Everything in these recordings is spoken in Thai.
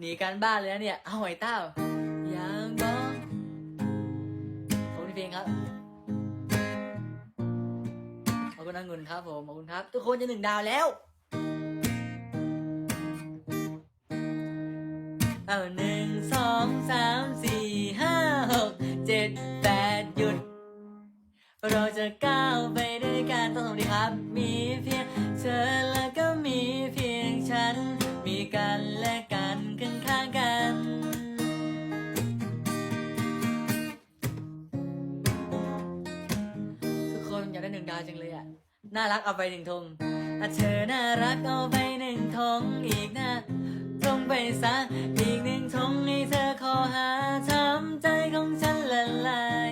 หนีการบ้านเลยนะเนี่ย เอาไอ้เต้าอยากบอกขอบคุณเพลงครับ ขอบคุณนางเงินครับผม ขอบคุณครับ ทุกคนจะหนึ่งดาวแล้วเอาหนึ่งสองสามสี่ห้าหกเจ็ดแปดหยุด เราจะก้าวไปด้วยกันต้องสวัสดีครับ มีเพียงเธอแล้วก็มีเพียงฉัน มีกันและกัน ข้างกัน ทุกคนอยากได้หนึ่งดาวจังเลยอะ น่ารักเอาไปหนึ่งธงอะเธอน่ารักเอาไปหนึ่งธงอีกนะธงไปซะอีกหนึ่งธงให้เธอขอหาทำใจของฉันละลาย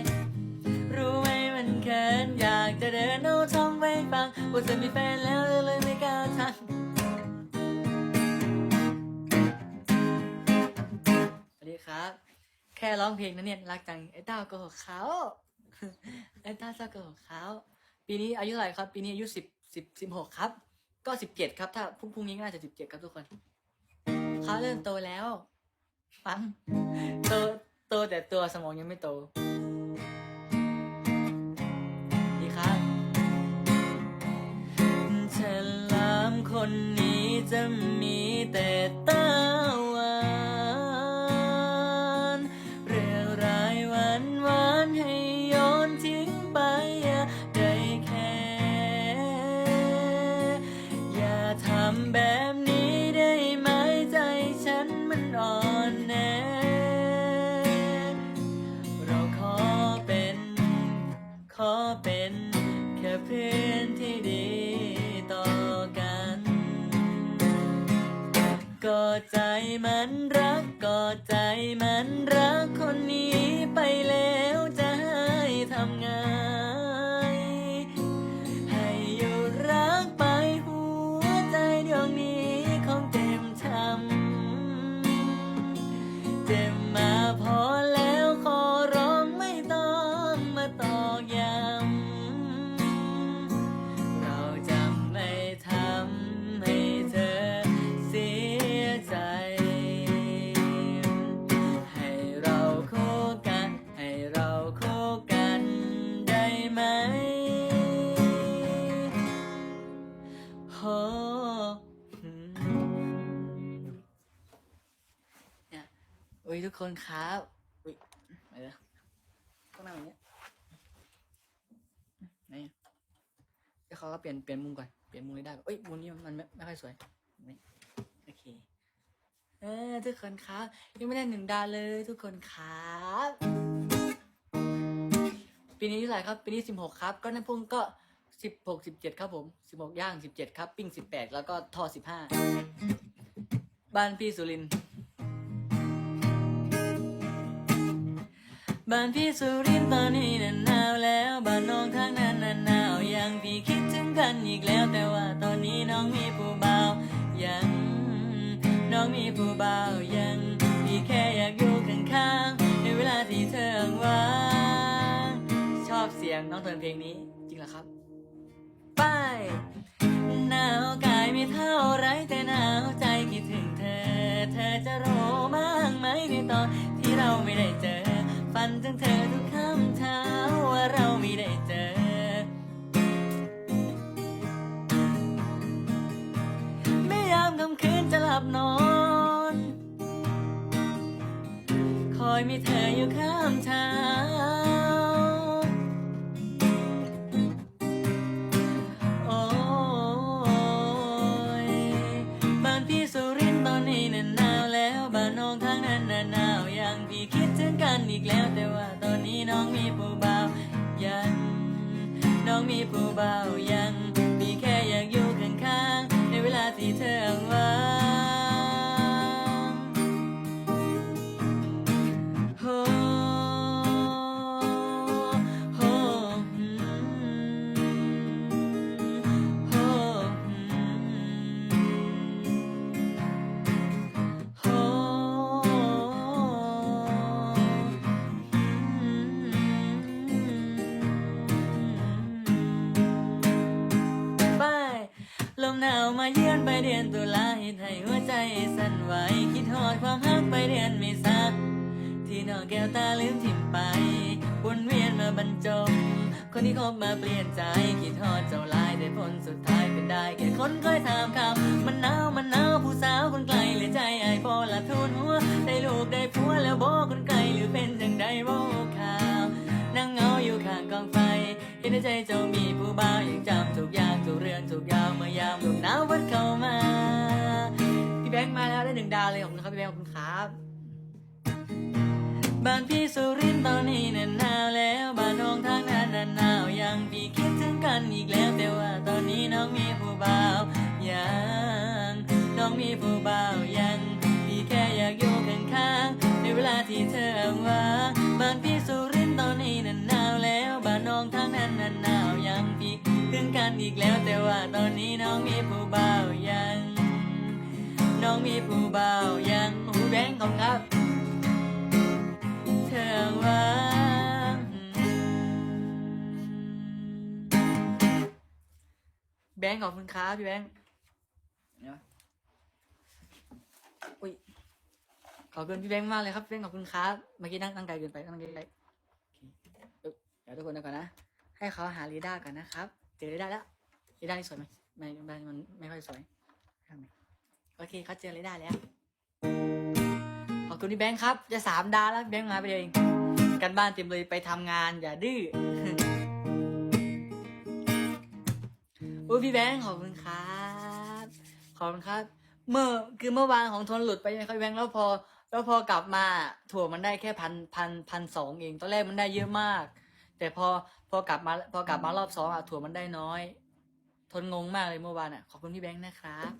รู้ไหมมันเขินอยากจะเดินเอาทองไปฟังว่าเธอมีแฟนแล้วเลย ค่ร้องเพลงนั้นเนี่ยรักจังไอ้เต้าโกหกเขาไอ้เต้าเจ้าโกหกเขาปีนี้อายุเท่าไหร่ครับ ปีนี้อายุสิบสิบสิบหกครับ ก็สิบเจ็ดครับ ถ้าพรุ่งพรุ่งนี้ก็น่าจะสิบเจ็ดครับทุกคนเขาเริ่มโตแล้ว ฟังโตโตแต่ตัวสมองยังไม่โตดีครับฉลามคนนี้จะมีแต่ต ก็ใจมันรักก็ใจมันรักคนนี้ไปแล้วจะให้ทำไงาน อุ้ยทุกคนครับอุ้ยไปเลยต้องนั่งอย่างเงี้ยไหนเดี๋ยวเขาก็เปลี่ยนเปลี่ยนมุมก่อนเปลี่ยนมุมเลยได้ก่อนเอ้ยมุมนี้มันไม่ไม่ค่อยสวยนี่โอเคเออทุกคนครับ ยังไม่ได้หนึ่งดาวเลยทุกคนครับปีนี้เท่าไหร่ครับปีนี้สิบหกครับ ก็นั่นพุ่งก็สิบหกสิบเจ็ดครับผมสิบหกย่างสิบเจ็ดครับ ปิ้งสิบแปดแล้วก็ทอสิบห้าบ้านพี่สุรินทร์ บ้านพี่สุรินตอนนี้น่ะหนาวแล้วบ้านน้องทางนั้นน่ะหนาวยังพี่คิดถึงกันอีกแล้วแต่ว่าตอนนี้น้องมีผู้บ่าวยัง น้องมีผู้บ่าวยัง พี่แค่อยากอยู่ข้างๆในเวลาที่เธอว่างชอบเสียงน้องเตินเพลงนี้ จริงเหรอครับไปหนาวกายไม่เท่าไรแต่หนาวใจคิดถึงเธอ เธอจะรู้บ้างไหมในตอนที่เราไม่ได้เจอ ฝันถึงเธอทุกค่ำเช้าว่าเราไม่ได้เจอ ไม่ยามค่ำคืนจะหลับนอน คอยมีเธออยู่ข้ามเช้าง อีกแล้วแต่ว่าตอนนี้น้องมีผู้เบายัง น้องมีผู้เบายัง มีแค่อยากอยู่ข้างๆในเวลาที่เธอ หนาวมาเยือนไปเดือนตุลาเห็นให้หัวใจสั่นไหวคิดฮอดความน้องแก้วตาลืมทิมไปวนเวียนมาบรรจงคนที่คบมาเปลี่ยนใจคิดทอดเจ้าลายแต่ผลสุดท้ายเป็นได้แค่คนเคยถามคำมันหนาวมันหนาวผู้สาวคนไกลเลยใจไอ้ายพอละทุนหัวได้ลูกได้ผัวแล้วบอกคนไกลหรือเป็นจังใดบอกข่าวนั่งเงาอยู่ข้างกองไฟเห็นในใจเจ้ามีผู้บ่าวยังจำทุกอย่างทุกเรื่องทุก พัดเข้ามา พี่แบงค์มาแล้วได้หนึ่งดาวเลยขอบคุณครับพี่แบงค์ขอบคุณครับบ้านพี่สุรินตอนนี้น่ะหนาวแล้วบ้านน้องทางนั้นน่ะหนาวยังพี่คิดถึงกันอีกแล้วแต่ว่าตอนนี้น้องมีผู้บ่าวยังน้องมีผู้บ่าวยังพี่แค่อยากอยู่ข้างๆในเวลาที่เธอว่างบ้านพี่สุรินตอนนี้น่ะหนาวแล้วบ้านน้องทางนั้นน่ะหนาว อีกแล้วแต่ว่าตอนนี้น้องมีผู้บ่าวยัง น้องมีผู้บ่าวยังหูแบงค์ขอบคุณครับ เธอว่างแบงค์ขอบคุณครับพี่แบงค์เดี๋ยวอุ้ยขอบคุณพี่แบงค์มากเลยครับพี่แบงค์ขอบคุณครับเมื่อกี้นั่งนั่งไกลเกินไปนั่งไกลๆโอเคเดี๋ยวทุกคนเดี๋ยวก่อนนะ ให้เขาหาลีด้าก่อนนะครับ เจอลีด้แล้วลีด้านี่สวยไหมไม่ไม่มันไม่ค่อยสวยทำไมโอเคเขาเจอลีด้าแล้ว ขอบคุณพี่แบงค์ครับ จะสามดาวแล้วแบงค์มาไปเดียวเอง กันบ้านเต็มเลยไปทำงานอย่าดื้อโอ้พี่แบงค์ขอบคุณครับ ขอบคุณครับ เมื่อคือเมื่อวานของทนหลุดไปใช่ครับพี่แบงค์แล้วพอ แล้วพอ กลับมาถั่วมันได้แค่พันพันพันสองเอง ตอนแรกมันได้เยอะมาก แต่พอพอกลับมาพอกลับมารอบสองอะถั่วมันได้น้อย ทนงงมากเลยเมื่อวานอะ ขอบคุณพี่แบงค์นะครับ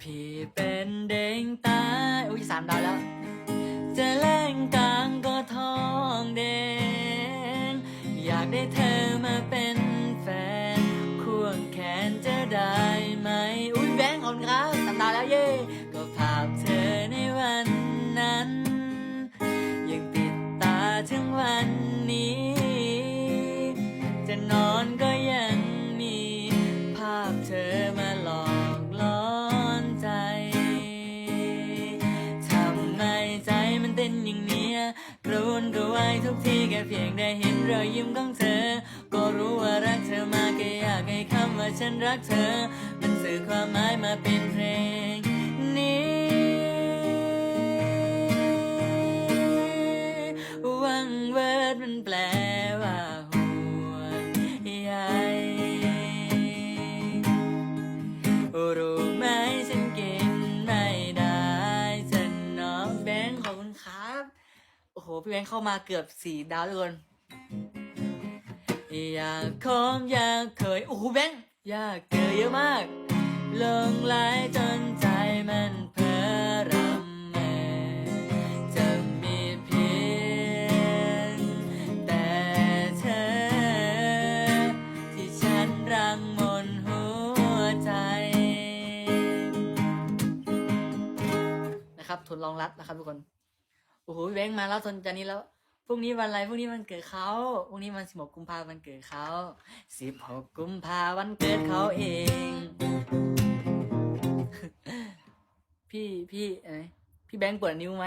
พี่เป็นเด้งตายอุ้ยสามดาวแล้ว ทีแค่เพียงได้เห็นรอยยิ้มของเธอ ก็รู้ว่ารักเธอมากก็อยากให้คำว่าฉันรักเธอ มันสื่อความหมายมาเป็นเพลง โห พี่แบงค์เข้ามาเกือบสี่ดาวทุกคนอยากคมอยากเคย โอ้โหแบงค์อยากเจอเยอะมากลงไหลจนใจมันเพอรำแม่จะมีเพียงแต่เธอ ที่ฉันรังมนหัวใจ นะครับทุนลองรัดนะครับทุกคน โอ้โหแบงค์มาแล้วทนจานนี้แล้วพรุ่งนี้วันอะไรพรุ่งนี้วันเกิดเขาพรุ่งนี้วันสิบหกกุมภาพันธ์วันเกิดเขาสิบหกกุมภาวันเกิดเขาเอง พี่พี่ไอพี่แบงค์ปวดนิ้วไหม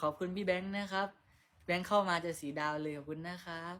ขอบคุณพี่แบงค์นะครับ แบงค์เข้ามาจะสีดาวเลยขอบคุณนะครับ